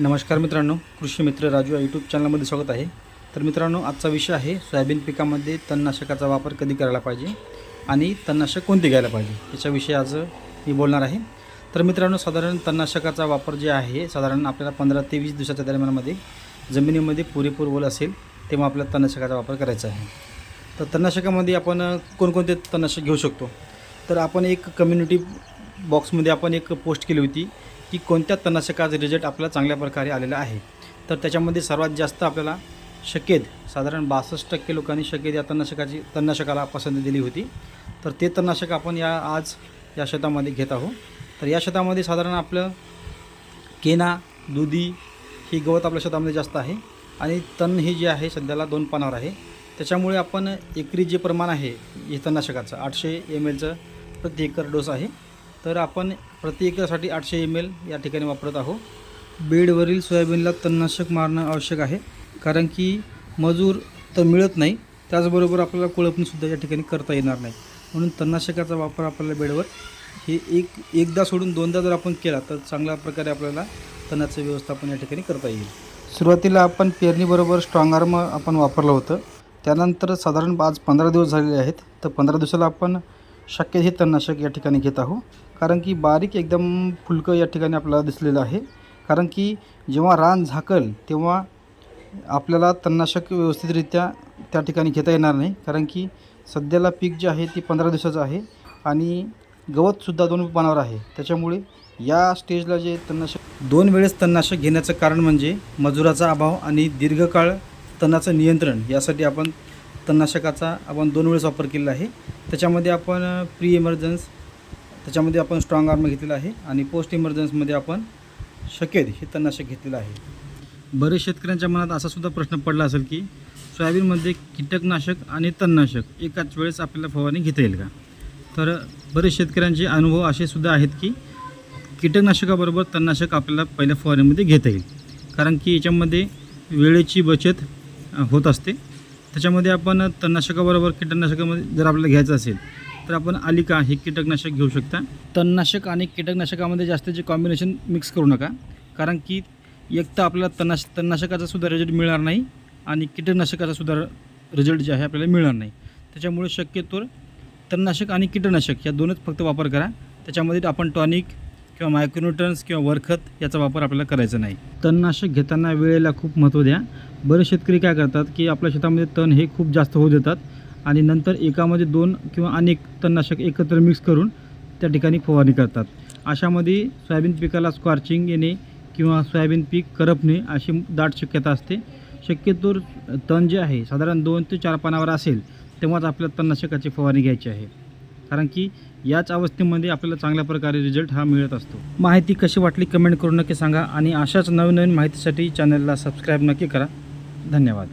नमस्कार मित्रांनो कृषी मित्र राजू या यूट्यूब चॅनलमध्ये स्वागत आहे. तर मित्रांनो आजचा विषय आहे सोयाबीन पिकामध्ये तणनाशकाचा वापर कधी करायला पाहिजे आणि तणनाशक कोणते घ्यायला पाहिजे? याच्याविषयी आज मी बोलणार आहे. तर मित्रांनो साधारण तणनाशकाचा वापर जे आहे साधारण आपल्याला पंधरा ते वीस दिवसाच्या दरम्यानमध्ये जमिनीमध्ये पुरेपूर ओल असेल तेव्हा आपल्याला तणनाशकाचा वापर करायचा आहे. तर तणनाशकामध्ये आपण कोणकोणते तणनाशक घेऊ शकतो? तर आपण एक कम्युनिटी बॉक्समध्ये आपण एक पोस्ट केली होती की कोणत्या तणनाशकाचा रिझल्ट आपल्याला चांगल्या प्रकारे आलेला आहे? तर त्याच्यामध्ये सर्वात जास्त आपल्याला शकेद साधारण बासष्ट टक्के लोकांनी शकेद या तणनाशकाची तणनाशकाला पसंती दिली होती. तर ते तणनाशक आपण या आज या शेतामध्ये घेत आहोत. तर या शेतामध्ये साधारण आपलं केना दुधी ही गवत आपल्या शेतामध्ये जास्त आहे. आणि तण हे जे आहे सध्याला दोन पानावर आहे. त्याच्यामुळे आपण एकरी जे प्रमाण आहे हे तणनाशकाचं आठशे एम एलचं प्रति एकर डोस आहे. तर आपण प्रति एकरसाठी आठशे एम एल या ठिकाणी वापरत आहोत. बेडवरील सोयाबीनला तणनाशक मारणं आवश्यक आहे. कारण की मजूर तर मिळत नाही त्याचबरोबर आपल्याला कोळपणीसुद्धा या ठिकाणी करता येणार नाही. म्हणून तणनाशकाचा वापर आपल्याला बेडवर हे एक एकदा सोडून दोनदा जर आपण केला तर चांगल्या प्रकारे आपल्याला तणाचं व्यवस्थापन या ठिकाणी करता येईल. सुरुवातीला आपण पेरणीबरोबर स्ट्रॉंग आर्म आपण वापरलं होतं. त्यानंतर साधारण आज पंधरा दिवस झालेले आहेत. तर पंधरा दिवसाला आपण शक्य हे तणनाशक या ठिकाणी घेत आहोत. कारण की बारीक एकदम फुलकं या ठिकाणी आपल्याला दिसलेलं आहे. कारण की जेव्हा रान झाकल तेव्हा आपल्याला तणनाशक व्यवस्थितरित्या त्या ठिकाणी घेता येणार नाही. कारण की सध्याला पीक जे आहे ती पंधरा दिवसाचं आहे आणि गवतसुद्धा दोन पानावर आहे. त्याच्यामुळे या स्टेजला जे तणनाशक दोन वेळेस तणनाशक घेण्याचं कारण म्हणजे मजुराचा अभाव आणि दीर्घकाळ तणाचं नियंत्रण यासाठी आपण तणनाशकाचा आपण दोन वेळेस वापर केलेला आहे. त्याच्यामध्ये आपण प्री इमर्जन्स त्याच्यामध्ये आपण स्ट्रॉंग आर्म घेतलेला आहे आणि पोस्ट इमर्जन्समध्ये आपण शकेल हे तणनाशक घेतलेलं आहे. बरेच शेतकऱ्यांच्या मनात असा सुद्धा प्रश्न पडला असेल की सोयाबीनमध्ये कीटकनाशक आणि तणनाशक एकाच वेळेस आपल्याला फवारणी घेता येईल का? तर बरेच शेतकऱ्यांचे अनुभव असे सुद्धा आहेत की कीटकनाशकाबरोबर तणनाशक आपल्याला पहिल्या फवारणीमध्ये घेता येईल. कारण की याच्यामध्ये वेळेची बचत होत असते. त्याच्यामध्ये आपण तणनाशकाबरोबर कीटकनाशकामध्ये जर आपल्याला घ्यायचं असेल तर आपण आलिका हे कीटकनाशक घेऊ शकता. तणनाशक आणि कीटकनाशकामध्ये जास्तीचे कॉम्बिनेशन मिक्स करू नका कारण की एक तर आपल्याला तणनाश तणनाशकाचा सुद्धा रिझल्ट मिळणार नाही आणि कीटकनाशकाचा सुद्धा रिझल्ट जे आहे आपल्याला मिळणार नाही. त्याच्यामुळे शक्यतो तणनाशक आणि कीटकनाशक या दोनच फक्त वापर करा. त्याच्यामध्ये आपण टॉनिक किंवा मायक्रोन्युट्रन्स किंवा वरखत याचा वापर आपल्याला करायचा नाही. तणनाशक घेताना वेळेला खूप महत्त्व द्या. बरेच शेतकरी काय करतात की आपल्या शेतामध्ये तण हे खूप जास्त होऊ देतात आणि नंतर एकामध्ये दोन किंवा अनेक तणनाशक एकत्र मिक्स करून त्या ठिकाणी फवारणी करतात. अशामध्ये सोयाबीन पिकाला स्कॉर्चिंग येणे किंवा सोयाबीन पीक करपणे अशी दाट शक्यता असते. शक्यतो तण जे आहे साधारण दोन ते चार पानावर असेल तेव्हाच आपल्या तणनाशकाची फवारणी घ्यायची आहे. कारण की याच अवस्थेमध्ये आपल्याला चांगल्या प्रकारे रिझल्ट हा मिळत असतो. माहिती कशी वाटली कमेंट करून नक्की सांगा आणि अशाच नवीन नवीन माहितीसाठी चॅनलला सबस्क्राईब नक्की करा. धन्यवाद.